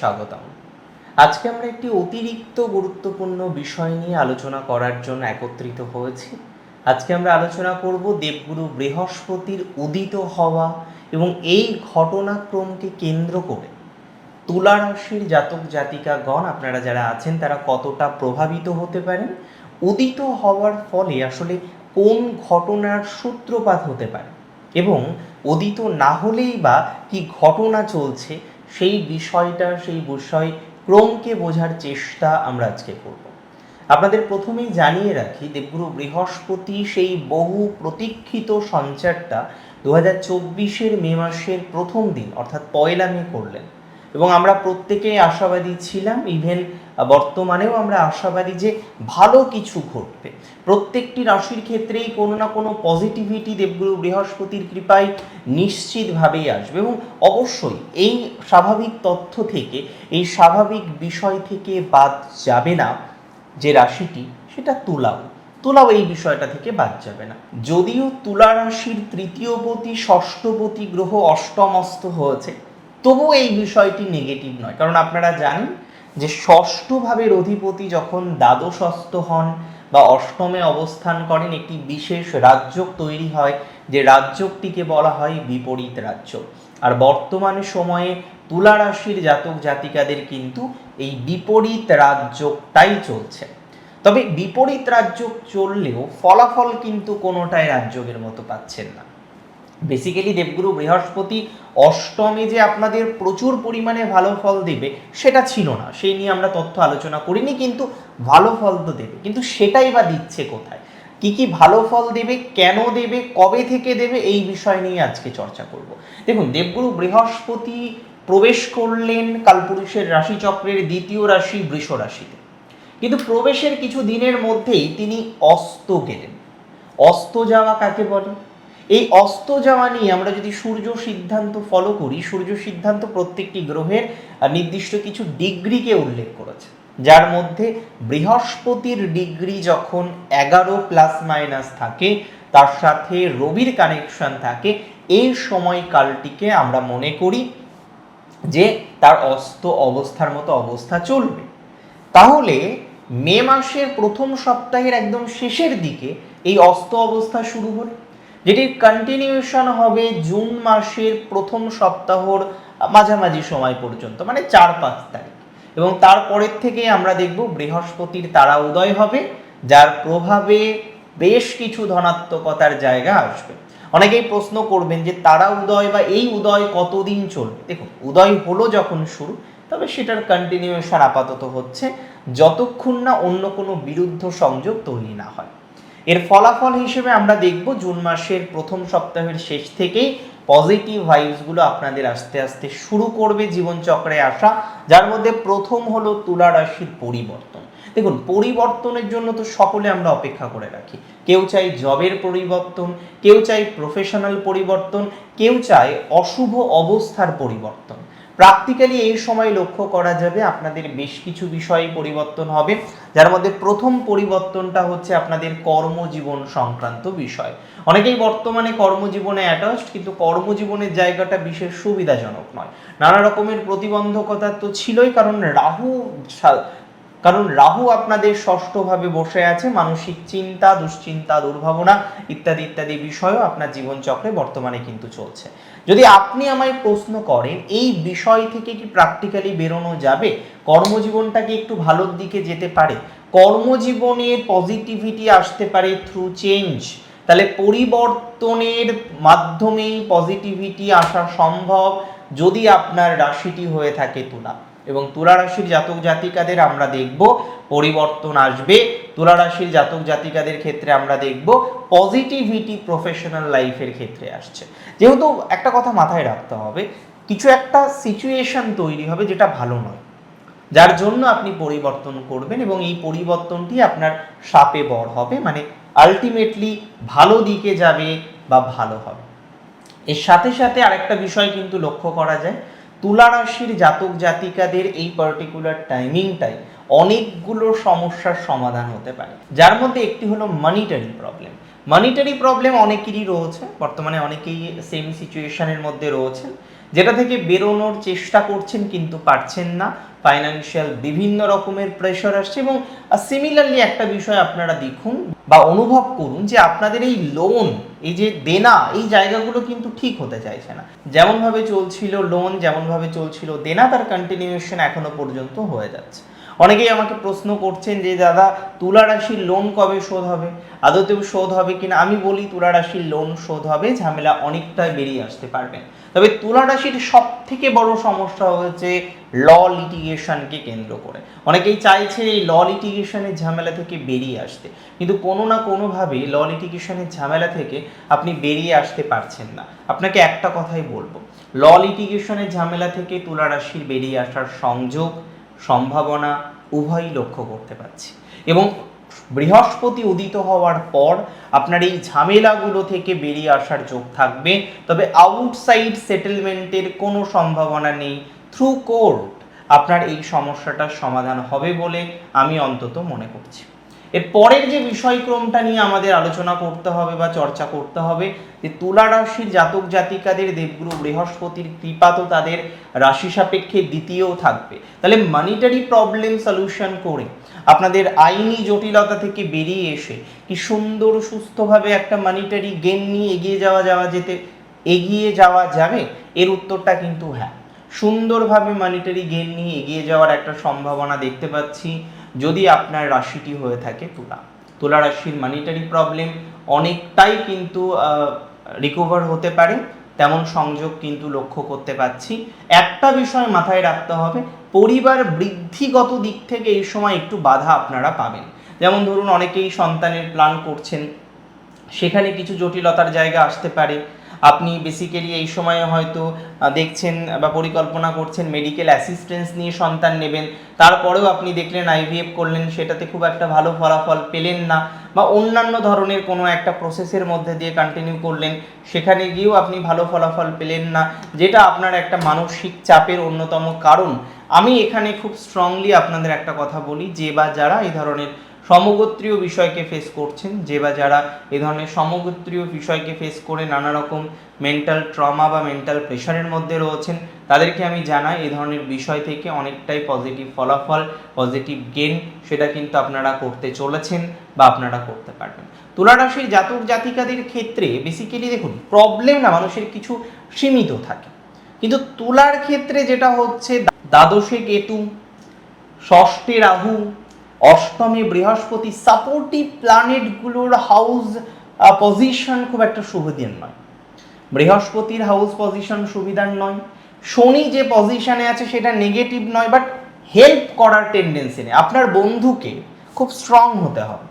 স্বাগতম। আজকে আমরা একটি অতিরিক্ত গুরুত্বপূর্ণ বিষয় নিয়ে আলোচনা করার জন্য একত্রিত হয়েছি। আজকে আমরা আলোচনা করব দেবগুরু বৃহস্পতির উদিত হওয়া এবং এই ঘটনাক্রমকে কেন্দ্র করে। তুলা রাশির জাতক জাতিকাগণ, আপনারা যারা আছেন, তারা কতটা প্রভাবিত হতে পারেন উদিত হওয়ার ফলে আসলে কোন ঘটনার সূত্রপাত হতে পারে? এবং উদিত না হলেই বা কি ঘটনা চলছে সেই বিষয়টা, সেই বিষয় ক্রমকে বোঝার চেষ্টা আমরা আজকে করব। আপনাদের প্রথমেই জানিয়ে রাখি দেবগুরু বৃহস্পতি সেই বহু প্রতীক্ষিত সঞ্চারটা দু হাজার চব্বিশের মে মাসের প্রথম দিন, অর্থাৎ পয়লা মে করলেন। এবং আমরা প্রত্যেকেই আশাবাদী ছিলাম ইভেন বর্তমানেও আমরা আশাবাদী যে ভালো কিছু ঘটবে। প্রত্যেকটি রাশির ক্ষেত্রেই কোনো না কোনো পজিটিভিটি দেবগুরু বৃহস্পতির কৃপায় নিশ্চিতভাবেই আসবে এবং অবশ্যই এই স্বাভাবিক তথ্য থেকে, এই স্বাভাবিক বিষয় থেকে বাদ যাবে না যে রাশিটি, সেটা তুলাও। তুলাও এই বিষয়টা থেকে বাদ যাবে না। যদিও তুলা রাশির তৃতীয়পতি, ষষ্ঠপতি গ্রহ অষ্টমস্ত হয়েছে, তবুও এই বিষয়টি নেগেটিভ নয়। কারণ আপনারা জানেন যে ষষ্ঠ ভাবের অধিপতি যখন দ্বাদশস্থ হন বা অষ্টমে অবস্থান করেন, একটি বিশেষ রাজ্য তৈরি হয়, যে রাজ্যটিকে বলা হয় বিপরীত রাজ্য আর বর্তমানে সময়ে তুলা রাশির জাতক জাতিকাদের কিন্তু এই বিপরীত রাজ্যটাই চলছে। তবে বিপরীত রাজ্য চললেও ফলাফল কিন্তু কোনোটাই রাজ্যের মতো পাচ্ছেন না। বেসিক্যালি দেবগুরু বৃহস্পতি অষ্টমে যে আপনাদের প্রচুর পরিমাণে ভালো ফল দেবে, সেটা ছিল না। সেই নিয়ে আমরা তথ্য আলোচনা করিনি, কিন্তু ভালো ফল তো দেবে। কিন্তু সেটাই বা দিচ্ছে কোথায়? কি কি ভালো ফল দেবে, কেন দেবে, কবে থেকে দেবে, এই বিষয় নিয়ে আজকে চর্চা করব। দেখুন, দেবগুরু বৃহস্পতি প্রবেশ করলেন কালপুরুষের রাশিচক্রের দ্বিতীয় রাশি বৃষ রাশিতে। কিন্তু প্রবেশের কিছু দিনের মধ্যেই তিনি অস্ত গেলেন। অস্ত যাওয়া কাকে বলে? এই অস্ত যাওয়া নিয়ে আমরা যদি সূর্য সিদ্ধান্ত ফলো করি, সূর্য সিদ্ধান্ত প্রত্যেকটি গ্রহের নির্দিষ্ট কিছু ডিগ্রিকে উল্লেখ করেছে। যার মধ্যে বৃহস্পতির ডিগ্রি যখন এগারো প্লাস মাইনাস থাকে, তার সাথে রবির কানেকশন থাকে, এই সময়কালটিকে আমরা মনে করি যে তার অস্ত অবস্থার মতো অবস্থা চলবে। তাহলে মে মাসের প্রথম সপ্তাহের একদম শেষের দিকে এই অস্ত অবস্থা শুরু হলো। যেটির কন্টিনিউশন হবে জুন মাসের প্রথম সপ্তাহর মাঝামাঝি সময় পর্যন্ত মানে চার পাঁচ তারিখ। এবং তারপরের থেকে আমরা দেখব বৃহস্পতির তারা উদয় হবে, যার প্রভাবে বেশ কিছু ধনাত্মকতার জায়গা আসবে। অনেকেই প্রশ্ন করবেন যে তারা উদয় বা এই উদয় কতদিন চলবে? দেখুন, উদয় হলো যখন শুরু, তবে সেটার কন্টিনিউশন আপাতত হচ্ছে, যতক্ষণ না অন্য কোনো বিরুদ্ধ সংযোগ তৈরি না হয়। এর ফলাফল হিসেবে আমরা দেখব জুন মাসের প্রথম সপ্তাহের শেষ থেকেই পজিটিভ ভাইবসগুলো আপনাদের আস্তে আস্তে শুরু করবে জীবনচক্রে আসা, যার মধ্যে প্রথম হলো তুলা রাশির পরিবর্তন। দেখুন, পরিবর্তনের জন্য তো সকলে আমরা অপেক্ষা করে রাখি। কেউ চাই জবের পরিবর্তন, কেউ চাই প্রফেশনাল পরিবর্তন, কেউ চায় অশুভ অবস্থার পরিবর্তন। প্র্যাকটিক্যালি এই সময় লক্ষ্য করা যাবে আপনাদের বেশ কিছু বিষয়ে পরিবর্তন হবে, যার মধ্যে প্রথম পরিবর্তনটা হচ্ছে আপনাদের কর্মজীবন সংক্রান্ত বিষয়। অনেকেই বর্তমানে কর্মজীবনে অ্যাটাচড কিন্তু কর্মজীবনের জায়গাটা বিশেষ সুবিধাজনক নয়। নানা রকমের প্রতিবন্ধকতা তো ছিলই, কারণ রাহু কারণ রাহু আপনাদের ষষ্ঠভাবে বসে আছে, মানসিক চিন্তা, দুশ্চিন্তা, দুর্ভাবনা ইত্যাদি ইত্যাদি বিষয়ও আপনার জীবনচক্রে বর্তমানে কিন্তু চলছে। যদি আপনি আমায় প্রশ্ন করেন, এই বিষয় থেকে কি প্র্যাকটিক্যালি বেরোনো যাবে? কর্মজীবনটাকে একটু ভালোর দিকে যেতে পারে। কর্মজীবনের পজিটিভিটি আসতে পারে থ্রু চেঞ্জ তাহলে পরিবর্তনের মাধ্যমেই পজিটিভিটি আসা সম্ভব যদি আপনার রাশিটি হয়ে থাকে তুলা। এবং তুলা রাশির জাতক জাতিকাদের আমরা দেখব, পরিবর্তন আসবে। তুলা রাশির জাতক জাতিকাদের ক্ষেত্রে আমরা দেখব পজিটিভিটি প্রফেশনাল লাইফের ক্ষেত্রে আসছে। যেহেতু একটা কথা মাথায় রাখতে হবে, কিছু একটা সিচুয়েশন তৈরি হবে যেটা ভালো নয়। যার জন্য আপনি পরিবর্তন করবেন এবং এই পরিবর্তনটি আপনার সাপে বর হবে মানে আলটিমেটলি ভালো দিকে যাবে বা ভালো হবে। এর সাথে সাথে আরেকটা বিষয় কিন্তু লক্ষ্য করা যায় তুলা রাশির জাতক জাতিকাদের এই পার্টিকুলার টাইমিংটাই অনেকগুলো সমস্যার সমাধান হতে পারে। যার মধ্যে একটি হলো মানিটারি প্রবলেম মানিটারি প্রবলেম অনেকেরই রয়েছে, বর্তমানে অনেকেই সেম সিচুয়েশনের মধ্যে রয়েছেন। যেটা থেকে বেরোনোর চেষ্টা করছেন কিন্তু পারছেন না। ফাইন্যান্সিয়াল বিভিন্ন রকমের প্রেশার আসছে এবং সিমিলারলি একটা বিষয় আপনারা দেখুন বা অনুভব করুন যে আপনাদের এই লোন এই যে দেনা, এই জায়গাগুলো কিন্তু ঠিক হতে চাইছে না। যেমনভাবে চলছিল লোন যেমনভাবে চলছিল দেনা, তার কন্টিনিউয়েশন এখনও পর্যন্ত হয়ে যাচ্ছে। অনেকেই আমাকে প্রশ্ন করছেন যে, দাদা, তুলা রাশির লোন কবে শোধ হবে? আদতেও শোধ হবে কিনা? আমি বলি, তুলা রাশির লোন শোধ হবে, ঝামেলা অনেকটাই বেরিয়ে আসতে পারবেন তবে তুলা রাশির সব থেকে বড় সমস্যা হচ্ছে ল লিটিগেশনকে কেন্দ্র করে। অনেকেই চাইছে এই ল লিটিগেশনের ঝামেলা থেকে বেরিয়ে আসতে। কিন্তু কোনো না কোনোভাবে ল লিটিগেশনের ঝামেলা থেকে আপনি বেরিয়ে আসতে পারছেন না। আপনাকে একটা কথাই বলব। ল লিটিগেশনের ঝামেলা থেকে তুলা রাশির বেরিয়ে আসার সংযোগ সম্ভাবনা উভয়ই লক্ষ্য করতে পারছি। এবং বৃহস্পতি উদিত হওয়ার পর আপনার এই ঝামেলাগুলো থেকে বেরিয়ে আসার যোগ থাকবে। তবে আউটসাইড সেটেলমেন্টের কোনো সম্ভাবনা নেই। থ্রু কোর্ট আপনার এই সমস্যাটার সমাধান হবে বলে আমি অন্তত মনে করছি। এর পরের যে বিষয়ক্রমটা নিয়ে আমাদের আলোচনা করতে হবে বা চর্চা করতে হবে, যে তুলা রাশির জাতক জাতিকাদের দেবগুরু বৃহস্পতির কৃপা তো তাদের রাশি সাপেক্ষে দ্বিতীয়ও থাকবে। তাহলে মানিটারি প্রবলেম সলিউশন করে আপনাদের আইনি জটিলতা থেকে বেরিয়ে এসে কি সুন্দর সুস্থভাবে একটা মানিটারি গেম নিয়ে এগিয়ে যাওয়া যাওয়া যেতে, এগিয়ে যাওয়া যাবে? এর উত্তরটা কিন্তু হ্যাঁ। সুন্দরভাবে মানিটারি গেম নিয়ে এগিয়ে যাওয়ার একটা সম্ভাবনা দেখতে পাচ্ছি। যদি আপনার রাশিটি হয়ে থাকে তুলা। তুলা রাশির মানিটারি প্রবলেম অনেকটাই কিন্তু রিকভার হতে পারে। তেমন সংযোগ কিন্তু লক্ষ্য করতে পাচ্ছি একটা বিষয় মাথায় রাখতে হবে, পরিবার বৃদ্ধিগত দিক থেকে এই সময় একটু বাধা আপনারা পাবেন। যেমন ধরুন, অনেকেই সন্তানের প্ল্যান করছেন, সেখানে কিছু জটিলতার জায়গা আসতে পারে। আপনি বেসিক্যালি এই সময়ে হয়তো দেখছেন বা পরিকল্পনা করছেন মেডিকেল অ্যাসিস্ট্যান্স নিয়ে সন্তান নেবেন। তারপরেও আপনি দেখলেন আইভিএফ করলেন, সেটাতে খুব একটা ভালো ফলাফল পেলেন না বা অন্যান্য ধরনের কোনো একটা প্রসেসের মধ্যে দিয়ে কন্টিনিউ করলেন, সেখানে গিয়েও আপনি ভালো ফলাফল পেলেন না, যেটা আপনার একটা মানসিক চাপের অন্যতম কারণ। আমি এখানে খুব স্ট্রংলি আপনাদের একটা কথা বলি, যে বা যারা এই ধরনের সমগোত্রীয় বিষয়কে ফেস করছেন, যে বা যারা এই ধরনের সমগোত্রীয় বিষয়কে ফেস করে নানা রকম মেন্টাল ট্রমা বা মেন্টাল প্রেশারের মধ্যে রয়েছেন, তাদেরকে আমি জানাই এই ধরনের বিষয় থেকে অনেকটাই পজিটিভ ফলাফল পজিটিভ গেন সেটা কিন্তু আপনারা করতে চলেছেন বা আপনারা করতে পারবেন। তুলা রাশির জাতক জাতিকাদের ক্ষেত্রে বেসিক্যালি দেখুন প্রবলেম না মানুষের কিছু সীমিত থাকে। কিন্তু তুলার ক্ষেত্রে যেটা হচ্ছে দ্বাদশে কেতু, ষষ্ঠে রাহু অষ্টমে, বৃহস্পতি সাপোর্টিভ প্ল্যানেটগুলোর হাউস পজিশন খুব একটা সুবিধার নয়। বৃহস্পতির হাউস পজিশন সুবিধার নয়। শনি যে পজিশনে আছে সেটা নেগেটিভ নয় বাট হেল্প করার টেন্ডেন্সি নেই। আপনার বন্ধুকে খুব স্ট্রং হতে হবে।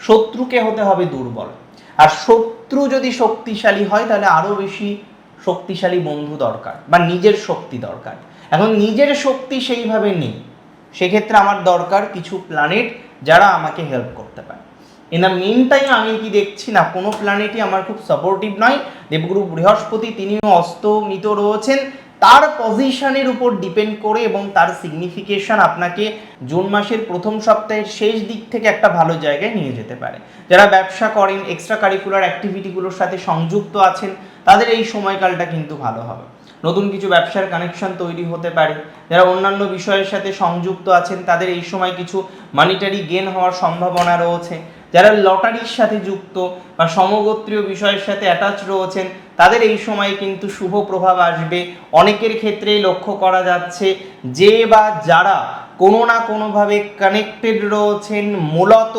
শত্রুকে হতে হবে দুর্বল। আর শত্রু যদি শক্তিশালী হয়, তাহলে আরও বেশি শক্তিশালী বন্ধু দরকার, বা নিজের শক্তি দরকার। এখন নিজের শক্তি সেইভাবে নেই। সেক্ষেত্রে আমার দরকার কিছু প্ল্যানেট যারা আমাকে হেল্প করতে পারে। ইন দ্য মেন টাইম আমি কি দেখছি না, কোনো প্ল্যানেটই আমার খুব সাপোর্টিভ নয়। দেবগুরু বৃহস্পতি, তিনিও অস্তমিত রয়েছেন। তার পজিশনের উপর ডিপেন্ড করে এবং তার সিগনিফিকেশন আপনাকে জুন মাসের প্রথম সপ্তাহের শেষ দিক থেকে একটা ভালো জায়গায় নিয়ে যেতে পারে। যারা ব্যবসা করেন এক্সট্রা কারিকুলার অ্যাক্টিভিটিগুলোর সাথে সংযুক্ত আছেন, তাদের এই সময়কালটা কিন্তু ভালো হবে। নতুন কিছু ব্যবসার কানেকশন তৈরি হতে পারে। যারা অন্যান্য বিষয়ের সাথে সংযুক্ত আছেন, তাদের এই সময় কিছু মানিটারি গেন হওয়ার সম্ভাবনা রয়েছে। যারা লটারির সাথে যুক্ত বা সমগোত্রীয় বিষয়ের সাথে অ্যাটাচ রয়েছেন, তাদের এই সময় কিন্তু শুভ প্রভাব আসবে। অনেকের ক্ষেত্রেই লক্ষ্য করা যাচ্ছে যে বা যারা কোনো না কোনোভাবে কানেক্টেড রয়েছেন, মূলত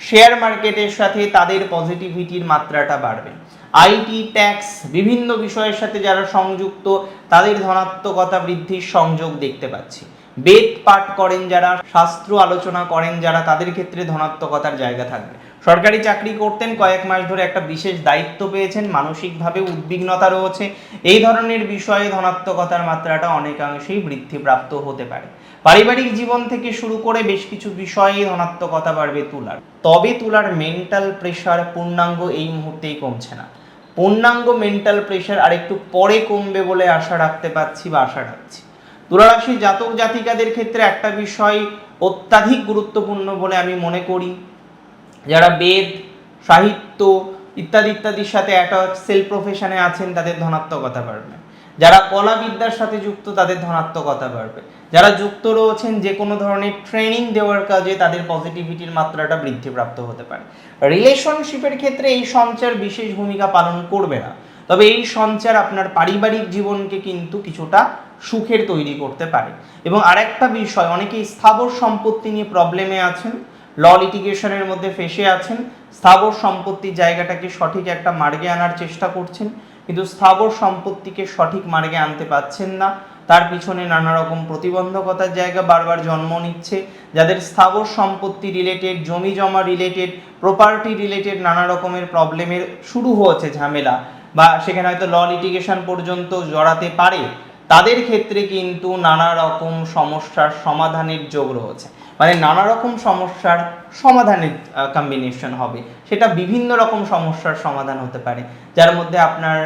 শেয়ার মার্কেটের সাথে তাদের পজিটিভিটির মাত্রাটা বাড়বে। আইটি, ট্যাক্স বিভিন্ন বিষয়ের সাথে যারা সংযুক্ত, তাদের ধনাত্মকতা বৃদ্ধির সংযোগ দেখতে পাচ্ছি। বেদ পাঠ করেন যারা, শাস্ত্র আলোচনা করেন যারা, তাদের ক্ষেত্রে ধনাত্মকতার জায়গা থাকবে। সরকারি চাকরি করতেন কয়েক মাস ধরে একটা বিশেষ দায়িত্ব পেয়েছেন, মানসিকভাবে উদ্বিগ্নতা রয়েছে। এই ধরনের বিষয়ে ধনাত্মকতার মাত্রাটা অনেকাংশেই বৃদ্ধিপ্রাপ্ত হতে পারে। পারিবারিক জীবন থেকে শুরু করে বেশ কিছু বিষয়ে ধনাত্মকতা বাড়বে তুলার। তবে তুলার মেন্টাল প্রেশার পূর্ণাঙ্গ এই মুহূর্তেই কমছে না। পূর্ণাঙ্গ মেন্টাল প্রেশার আরেকটু পরে কমবে বলে আশা রাখতে পারছি বা আশা রাখছি। তুলারাশি জাতক জাতিকাদের ক্ষেত্রে একটা বিষয় অত্যাধিক গুরুত্বপূর্ণ বলে আমি মনে করি। যারা বেদ, সাহিত্য ইত্যাদি ইত্যাদির সাথে অ্যাটাচ সেল প্রফেশনে আছেন, তাদের ধনাত্মকতা বাড়বে। যারা কলা বিদ্যার সাথে যুক্ত, তাদের ধনাত্মকতা বাড়বে। যারা যুক্ত রয়েছেন, যে কোনো ধরনের ট্রেনিং দেওয়ার কাজে তাদের পজিটিভিটির মাত্রাটা বৃদ্ধিপ্রাপ্ত হতে পারে। রিলেশনশিপের ক্ষেত্রে এই সঞ্চার বিশেষ ভূমিকা পালন করবে না। তবে এই সঞ্চার আপনার পারিবারিক জীবনকে কিন্তু কিছুটা সুখের তৈরি করতে পারে। এবং আরেকটা বিষয় অনেকেই স্থাবর সম্পত্তি নিয়ে প্রবলেমে আছেন ল লিটিগেশনের মধ্যে ফেসে আছেন, স্থাবর সম্পত্তির জায়গাটাকে সঠিক একটা মার্গে আনার চেষ্টা করছেন কিন্তু স্থাবর সম্পত্তিকে সঠিক মার্গে আনতে পাচ্ছেন না। তার পিছনে নানা রকম প্রতিবন্ধকতার জায়গা বারবার জন্ম নিচ্ছে, যাদের স্থাবর সম্পত্তি রিলেটেড জমি জমা রিলেটেড প্রপার্টি রিলেটেড নানা রকমের প্রবলেমের শুরু হয়েছে ঝামেলা। বা সেখানে হয়তো ল লিটিগেশন পর্যন্ত জড়াতে পারে। তাদের ক্ষেত্রে কিন্তু নানা রকম সমস্যার সমাধানের যোগ রয়েছে। মানে নানা রকম সমস্যার সমাধানের কম্বিনেশন হবে। সেটা বিভিন্ন রকম সমস্যার সমাধান হতে পারে। যার মধ্যে আপনার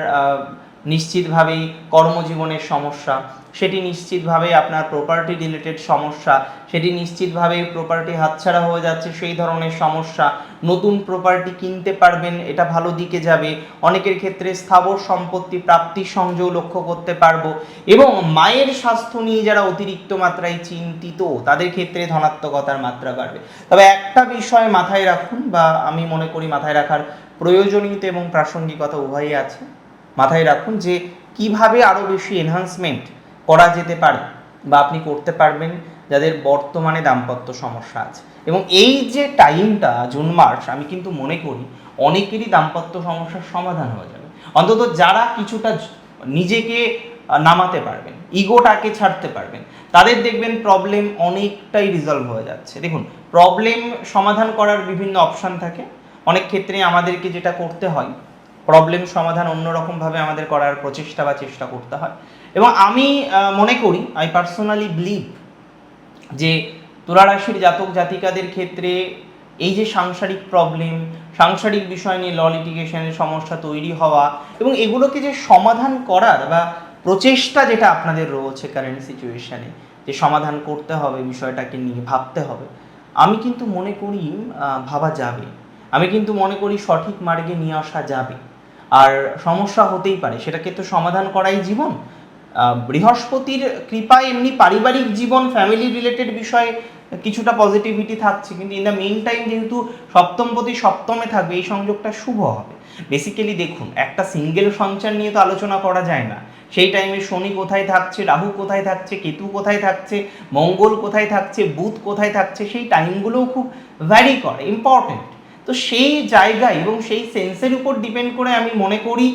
নিশ্চিতভাবেই কর্মজীবনের সমস্যা, সেটি নিশ্চিতভাবে আপনার প্রপার্টি রিলেটেড সমস্যা, সেটি নিশ্চিতভাবে প্রপার্টি হাতছাড়া হয়ে যাচ্ছে সেই ধরনের সমস্যা, নতুন প্রপার্টি কিনতে পারবেন, এটা ভালো দিকে যাবে, অনেকের ক্ষেত্রে স্থাবর সম্পত্তি প্রাপ্তির সংযোগ লক্ষ্য করতে পারব এবং মায়ের স্বাস্থ্য নিয়ে যারা অতিরিক্ত মাত্রায় চিন্তিত, তাদের ক্ষেত্রে ধনাত্মকতার মাত্রা বাড়বে। তবে একটা বিষয় মাথায় রাখুন বা আমি মনে করি মাথায় রাখার প্রয়োজনীয়তা এবং প্রাসঙ্গিকতা উভয়ই আছে। মাথায় রাখুন যে কীভাবে আরও বেশি এনহান্সমেন্ট করা যেতে পারে বা আপনি করতে পারবেন যাদের বর্তমানে দাম্পত্য সমস্যা আছে। এবং এই যে টাইমটা, জুন, মার্চ, আমি কিন্তু মনে করি অনেকেরই দাম্পত্য সমস্যার সমাধান হয়ে যাবে। অন্তত যারা কিছুটা নিজেকে নামাতে পারবেন, ইগোটাকে ছাড়তে পারবেন, তাদের দেখবেন প্রবলেম অনেকটাই রিজলভ হয়ে যাচ্ছে। দেখুন প্রবলেম সমাধান করার বিভিন্ন অপশান থাকে। অনেক ক্ষেত্রে আমাদেরকে যেটা করতে হয় প্রবলেম সমাধান অন্যরকমভাবে আমাদের করার প্রচেষ্টা বা চেষ্টা করতে হয়। এবং আমি মনে করি আই পার্সোনালি বিলিভ যে তুলারাশির জাতক জাতিকাদের ক্ষেত্রে এই যে সাংসারিক প্রবলেম সাংসারিক বিষয় নিয়ে ল লিটিগেশনের সমস্যা তৈরি হওয়া এবং এগুলোকে যে সমাধান করার বা প্রচেষ্টা যেটা আপনাদের রয়েছে কারেন্ট সিচুয়েশানে যে সমাধান করতে হবে, বিষয়টাকে নিয়ে ভাবতে হবে, আমি কিন্তু মনে করি ভাবা যাবে। আমি কিন্তু মনে করি সঠিক মার্গে নিয়ে আসা যাবে। আর সমস্যা হতেই পারে। সেটাকে তো সমাধান করাই জীবন। বৃহস্পতির কৃপায় এমনি পারিবারিক জীবন ফ্যামিলি রিলেটেড বিষয়ে কিছুটা পজিটিভিটি থাকছে। কিন্তু ইন দ্য মেইন টাইম যেহেতু সপ্তমপতি সপ্তমে থাকবে, এই সংযোগটা শুভ হবে। বেসিক্যালি দেখুন, একটা সিঙ্গেল সঞ্চার নিয়ে তো আলোচনা করা যায় না। সেই টাইমে শনি কোথায় থাকছে, রাহু কোথায় থাকছে, কেতু কোথায় থাকছে, মঙ্গল কোথায় থাকছে, বুধ কোথায় থাকছে, সেই টাইমগুলোও খুব ভ্যারি করে ইম্পর্টেন্ট তো সেই জায়গায় এবং সেই সেন্সের উপর ডিপেন্ড করে আমি মনে করি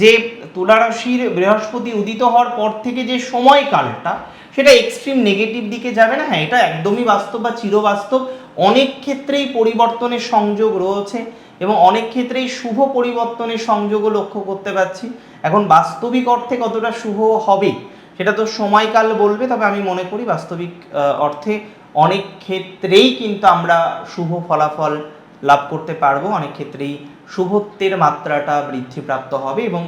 যে তুলা রাশির বৃহস্পতি উদিত হওয়ার পর থেকে যে সময়কালটা, সেটা এক্সট্রিম নেগেটিভ দিকে যাবে না। হ্যাঁ এটা একদমই বাস্তব বা চিরবাস্তব। অনেক ক্ষেত্রেই পরিবর্তনের সংযোগ রয়েছে এবং অনেক ক্ষেত্রেই শুভ পরিবর্তনের সংযোগও লক্ষ্য করতে পারছি। এখন বাস্তবিক অর্থে কতটা শুভ হবে, সেটা তো সময়কাল বলবে, তবে আমি মনে করি বাস্তবিক অর্থে অনেক ক্ষেত্রেই কিন্তু আমরা শুভ ফলাফল লাভ করতে পারব। অনেক ক্ষেত্রেই শুভত্বের মাত্রাটা বৃদ্ধিপ্রাপ্ত হবে এবং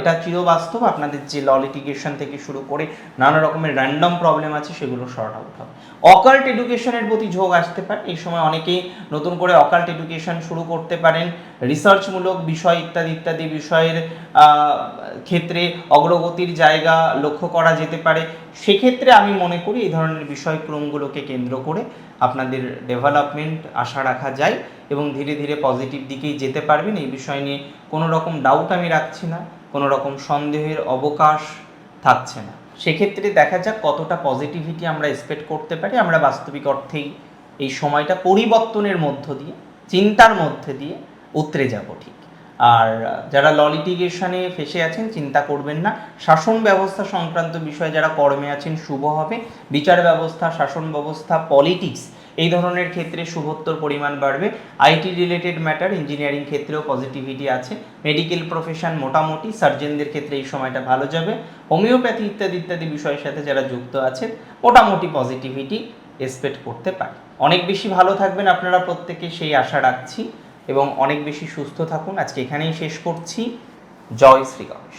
এটা চিরবাস্তব। আপনাদের যে ল লিটিগেশন থেকে শুরু করে নানা রকমের র্যান্ডম প্রবলেম আছে, সেগুলো শর্ট আউট হবে। অকাল্ট এডুকেশনের প্রতি ঝোঁক আসতে পারে। এই সময় অনেকেই নতুন করে অকাল্ট এডুকেশন শুরু করতে পারেন। রিসার্চমূলক বিষয় ইত্যাদি ইত্যাদি বিষয়ের ক্ষেত্রে অগ্রগতির জায়গা লক্ষ্য করা যেতে পারে। সেক্ষেত্রে আমি মনে করি এই ধরনের বিষয়ক্রমগুলোকে কেন্দ্র করে আপনাদের ডেভেলপমেন্ট আশা রাখা যায় এবং ধীরে ধীরে পজিটিভ দিকেই যেতে পারবেন। এই বিষয় নিয়ে কোনো রকম ডাউট আমি রাখছি না কোনো রকম সন্দেহের অবকাশ থাকছে না। সেক্ষেত্রে দেখা যাক কতটা পজিটিভিটি আমরা এক্সপেক্ট করতে পারি। আমরা বাস্তবিক অর্থেই এই সময়টা পরিবর্তনের মধ্য দিয়ে, চিন্তার মধ্যে দিয়ে উতরে যাব ঠিক। আর যারা ল লিটিগেশনে ফেসে আছেন, চিন্তা করবেন না। শাসন ব্যবস্থা সংক্রান্ত বিষয়ে যারা কর্মে আছেন, শুভ হবে। বিচার ব্যবস্থা, শাসন ব্যবস্থা পলিটিক্স এই ধরনের ক্ষেত্রে শুভত্বর পরিমাণ বাড়বে। আইটি রিলেটেড ম্যাটার ইঞ্জিনিয়ারিং ক্ষেত্রেও পজিটিভিটি আছে। মেডিকেল প্রফেশন মোটামুটি সার্জেনদের ক্ষেত্রে এই সময়টা ভালো যাবে। হোমিওপ্যাথি ইত্যাদি ইত্যাদি বিষয়ের সাথে যারা যুক্ত আছেন, মোটামুটি পজিটিভিটি এক্সপেক্ট করতে পারে। অনেক বেশি ভালো থাকবেন আপনারা প্রত্যেকে, সেই আশা রাখছি। এবং অনেক বেশি সুস্থ থাকুন। আজকে এখানেই শেষ করছি। জয় শ্রী গণেশ।